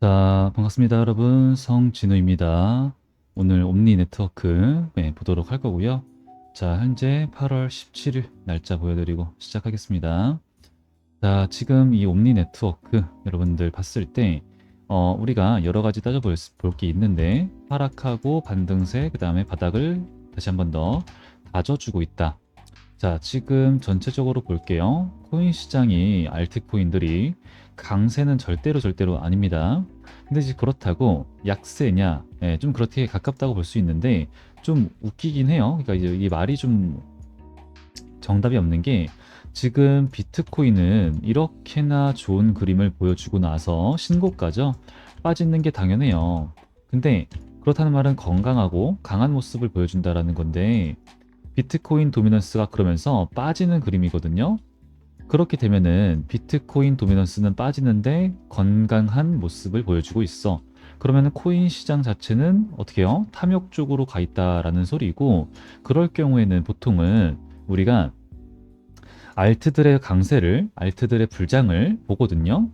자, 반갑습니다, 여러분. 성진우입니다. 오늘 옴니 네트워크 네, 보도록 할 거고요. 자, 현재 8월 17일 날짜 보여드리고 시작하겠습니다. 자, 지금 이 옴니 네트워크 여러분들 봤을 때 어, 우리가 여러 가지 따져볼 볼게 있는데 하락하고 반등세, 그 다음에 바닥을 다시 한 번 더 다져주고 있다. 자, 지금 전체적으로 볼게요. 코인 시장이 알트코인들이 강세는 절대로 절대로 아닙니다. 근데 이제 그렇다고 약세냐, 예, 좀 그렇게 가깝다고 볼 수 있는데 좀 웃기긴 해요. 그러니까 이제 이 말이 좀 정답이 없는 게 지금 비트코인은 이렇게나 좋은 그림을 보여주고 나서 신고가죠. 빠지는 게 당연해요. 근데 그렇다는 말은 건강하고 강한 모습을 보여준다라는 건데 비트코인 도미넌스가 그러면서 빠지는 그림이거든요. 그렇게 되면은 비트코인 도미넌스는 빠지는데 건강한 모습을 보여주고 있어. 그러면은 코인 시장 자체는 어떻게 해요? 탐욕 쪽으로 가 있다라는 소리고 그럴 경우에는 보통은 우리가 알트들의 강세를 알트들의 불장을 보거든요.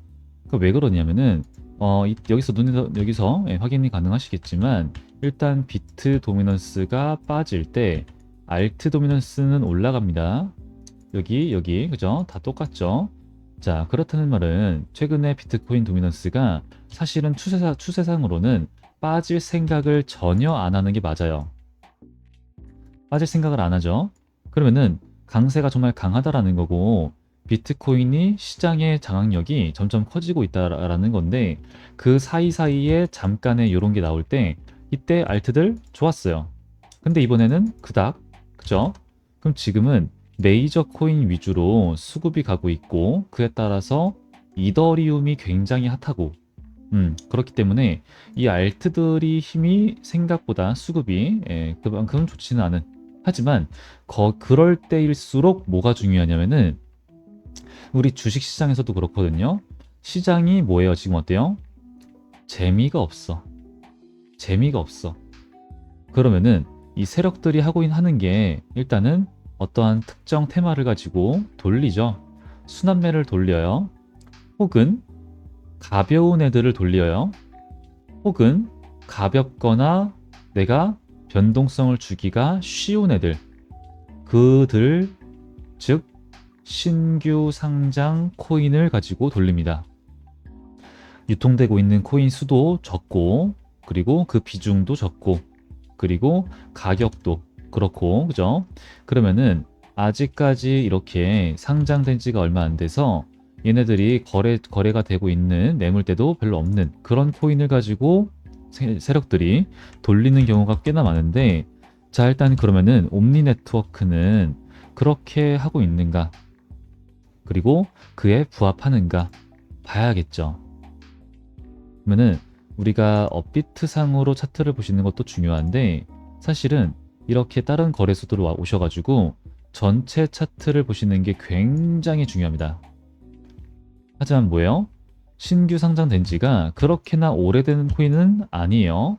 그 왜 그러냐면은 어, 이- 여기서 눈에 여기서 예, 확인이 가능하시겠지만 일단 비트 도미넌스가 빠질 때 알트 도미넌스는 올라갑니다. 여기 여기 그죠? 다 똑같죠? 자 그렇다는 말은 최근에 비트코인 도미넌스가 사실은 추세사, 추세상으로는 빠질 생각을 전혀 안 하는 게 맞아요. 빠질 생각을 안 하죠. 그러면은 강세가 정말 강하다라는 거고 비트코인이 시장의 장악력이 점점 커지고 있다라는 건데 그 사이사이에 잠깐의 이런 게 나올 때 이때 알트들 좋았어요. 근데 이번에는 그닥 그죠? 그럼 지금은 메이저 코인 위주로 수급이 가고 있고 그에 따라서 이더리움이 굉장히 핫하고 음, 그렇기 때문에 이 알트들이 힘이 생각보다 수급이 예, 그만큼 좋지는 않은 하지만 거, 그럴 때일수록 뭐가 중요하냐면은 우리 주식 시장에서도 그렇거든요. 시장이 뭐예요? 지금 어때요? 재미가 없어. 재미가 없어. 그러면은 이 세력들이 하고 있- 하는 게 일단은 어떠한 특정 테마를 가지고 돌리죠. 순환매를 돌려요. 혹은 가벼운 애들을 돌려요. 혹은 가볍거나 내가 변동성을 주기가 쉬운 애들. 그들, 즉, 신규 상장 코인을 가지고 돌립니다. 유통되고 있는 코인 수도 적고, 그리고 그 비중도 적고, 그리고 가격도 그렇고, 그죠? 그러면은 아직까지 이렇게 상장된 지가 얼마 안 돼서 얘네들이 거래, 거래가 되고 있는 매물대도 별로 없는 그런 코인을 가지고 세- 세력들이 돌리는 경우가 꽤나 많은데 자, 일단 그러면은 옴니 네트워크는 그렇게 하고 있는가? 그리고 그에 부합하는가? 봐야겠죠. 그러면은 우리가 업비트 상으로 차트를 보시는 것도 중요한데 사실은 이렇게 다른 거래소들 와 오셔가지고 전체 차트를 보시는 게 굉장히 중요합니다. 하지만 뭐예요? 신규 상장된 지가 그렇게나 오래된 코인은 아니에요.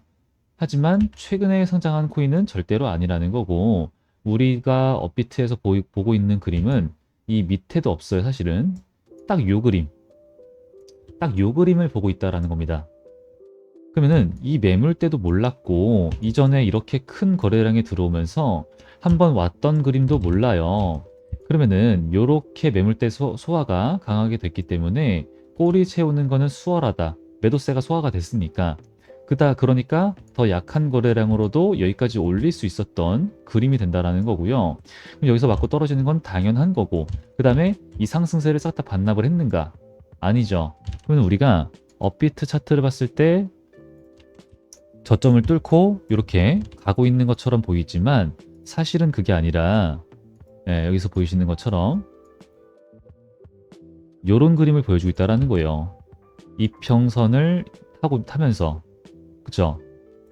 하지만 최근에 상장한 코인은 절대로 아니라는 거고 우리가 업비트에서 보이, 보고 있는 그림은 이 밑에도 없어요 사실은 딱 요 그림 딱 요 그림을 보고 있다라는 겁니다 그러면은 이 매물대도 몰랐고 이전에 이렇게 큰 거래량이 들어오면서 한번 왔던 그림도 몰라요 그러면은 요렇게 매물대 소, 소화가 강하게 됐기 때문에 꼬리 채우는 거는 수월하다 매도세가 소화가 됐으니까 그다 그러니까 더 약한 거래량으로도 여기까지 올릴 수 있었던 그림이 된다라는 거고요. 그럼 여기서 맞고 떨어지는 건 당연한 거고 그 다음에 이 상승세를 싹 다 반납을 했는가? 아니죠. 그러면 우리가 업비트 차트를 봤을 때 저점을 뚫고 이렇게 가고 있는 것처럼 보이지만 사실은 그게 아니라 예, 여기서 보이시는 것처럼 이런 그림을 보여주고 있다라는 거예요. 이평선을 타고 타면서 그죠?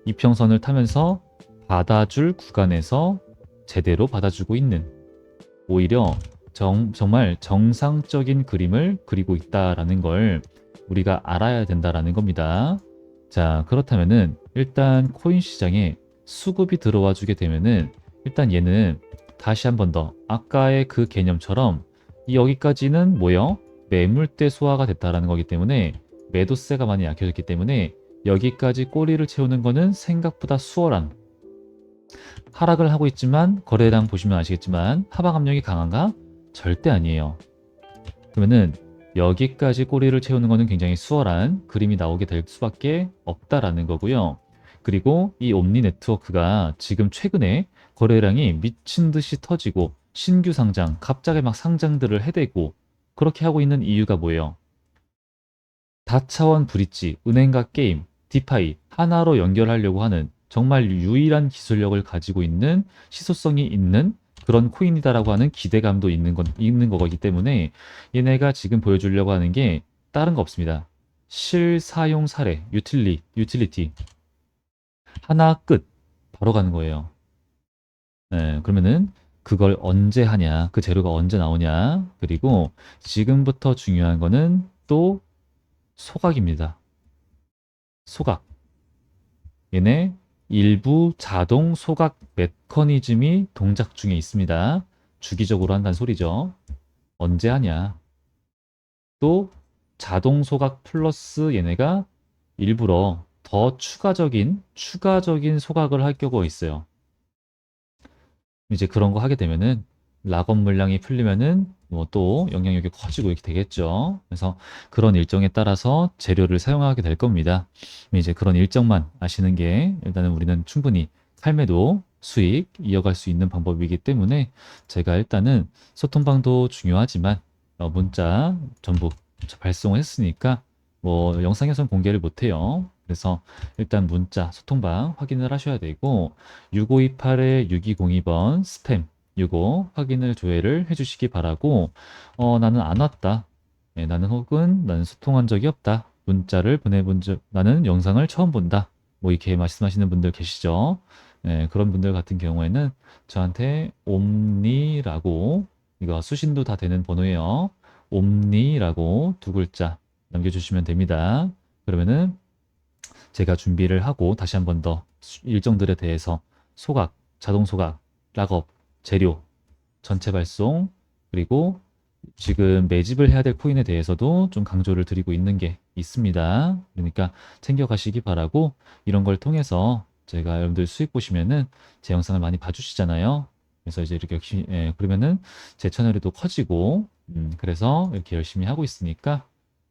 이평선을 타면서 받아줄 구간에서 제대로 받아주고 있는 오히려 정, 정말 정상적인 그림을 그리고 있다라는 걸 우리가 알아야 된다라는 겁니다. 자, 그렇다면은 일단 코인 시장에 수급이 들어와 주게 되면은 일단 얘는 다시 한 번 더 아까의 그 개념처럼 이 여기까지는 뭐요? 매물대 소화가 됐다라는 거기 때문에 매도세가 많이 약해졌기 때문에 여기까지 꼬리를 채우는 거는 생각보다 수월한 하락을 하고 있지만 거래량 보시면 아시겠지만 하방 압력이 강한가? 절대 아니에요. 그러면은 여기까지 꼬리를 채우는 거는 굉장히 수월한 그림이 나오게 될 수밖에 없다라는 거고요. 그리고 이 옴니 네트워크가 지금 최근에 거래량이 미친 듯이 터지고 신규 상장, 갑자기 막 상장들을 해대고 그렇게 하고 있는 이유가 뭐예요? 다차원 브릿지, 은행과 게임, 디파이 하나로 연결하려고 하는 정말 유일한 기술력을 가지고 있는 시소성이 있는 그런 코인이다라고 하는 기대감도 있는 건 있는 거기 때문에 얘네가 지금 보여주려고 하는 게 다른 거 없습니다. 실사용 사례, 유틸리, 유틸리티 하나 끝 바로 가는 거예요. 네, 그러면은 그걸 언제 하냐, 그 재료가 언제 나오냐, 그리고 지금부터 중요한 거는 또 소각입니다. 소각. 얘네 일부 자동 소각 메커니즘이 동작 중에 있습니다. 주기적으로 한다는 소리죠. 언제 하냐. 또 자동 소각 플러스 얘네가 일부러 더 추가적인 추가적인 소각을 할 경우가 있어요. 이제 그런 거 하게 되면은 락업 물량이 풀리면은 뭐 또 영향력이 커지고 이렇게 되겠죠. 그래서 그런 일정에 따라서 재료를 사용하게 될 겁니다. 이제 그런 일정만 아시는 게 일단은 우리는 충분히 삶에도 수익 이어갈 수 있는 방법이기 때문에 제가 일단은 소통방도 중요하지만 어, 문자 전부 발송을 했으니까 뭐 영상에선 공개를 못해요. 그래서 일단 문자 소통방 확인을 하셔야 되고 6528에 6202번 스팸 이거 확인을 조회를 해주시기 바라고 어, 나는 안 왔다. 예, 나는 혹은 나는 소통한 적이 없다. 문자를 보내본 적 나는 영상을 처음 본다. 뭐 이렇게 말씀하시는 분들 계시죠. 예, 그런 분들 같은 경우에는 저한테 옴니라고 이거 수신도 다 되는 번호예요. 옴니라고 두 글자 남겨주시면 됩니다. 그러면은 제가 준비를 하고 다시 한 번 더 일정들에 대해서 소각, 자동 소각, 락업, 재료, 전체 발송, 그리고 지금 매집을 해야 될 코인에 대해서도 좀 강조를 드리고 있는 게 있습니다. 그러니까 챙겨가시기 바라고 이런 걸 통해서 제가 여러분들 수익 보시면은 제 영상을 많이 봐주시잖아요. 그래서 이제 이렇게 역시 예, 그러면은 제 채널이 또 커지고 음, 그래서 이렇게 열심히 하고 있으니까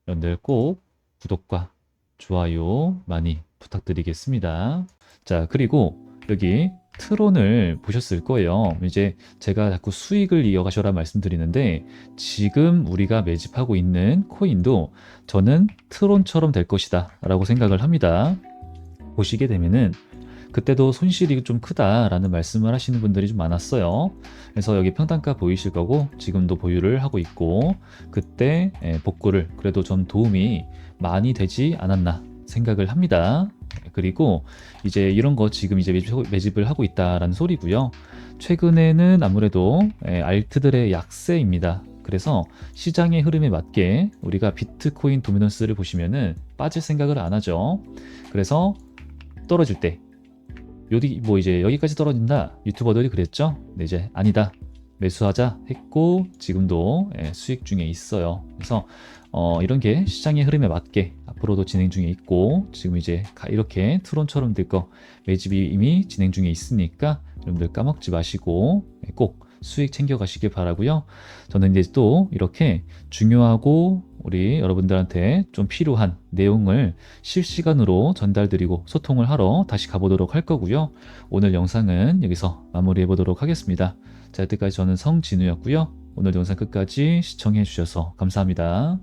여러분들 꼭 구독과 좋아요 많이 부탁드리겠습니다. 자 그리고 여기 트론을 보셨을 거예요. 이제 제가 자꾸 수익을 이어가셔라 말씀드리는데 지금 우리가 매집하고 있는 코인도 저는 트론처럼 될 것이다 라고 생각을 합니다. 보시게 되면은 그때도 손실이 좀 크다라는 말씀을 하시는 분들이 좀 많았어요. 그래서 여기 평단가 보이실 거고 지금도 보유를 하고 있고 그때 예, 복구를 그래도 좀 도움이 많이 되지 않았나 생각을 합니다. 그리고 이제 이런 거 지금 이제 매집 을 하고 있다라는 소리고요. 최근에는 아무래도 예, 알트들의 약세입니다. 그래서 시장의 흐름에 맞게 우리가 비트코인 도미넌스를 보시면은 빠질 생각을 안 하죠. 그래서 떨어질 때 여기 뭐 이제 여기까지 떨어진다 유튜버들이 그랬죠. 근데 이제 아니다 매수하자 했고 지금도 예, 수익 중에 있어요. 그래서 어, 이런 게 시장의 흐름에 맞게 앞으로도 진행 중에 있고 지금 이제 이렇게 트론처럼 될 거 매집이 이미 진행 중에 있으니까 여러분들 까먹지 마시고 예, 꼭 수익 챙겨 가시길 바라고요. 저는 이제 또 이렇게 중요하고 우리 여러분들한테 좀 필요한 내용을 실시간으로 전달드리고 소통을 하러 다시 가보도록 할 거고요. 오늘 영상은 여기서 마무리해 보도록 하겠습니다. 자, 여태까지 저는 성진우였고요. 오늘 영상 끝까지 시청해 주셔서 감사합니다.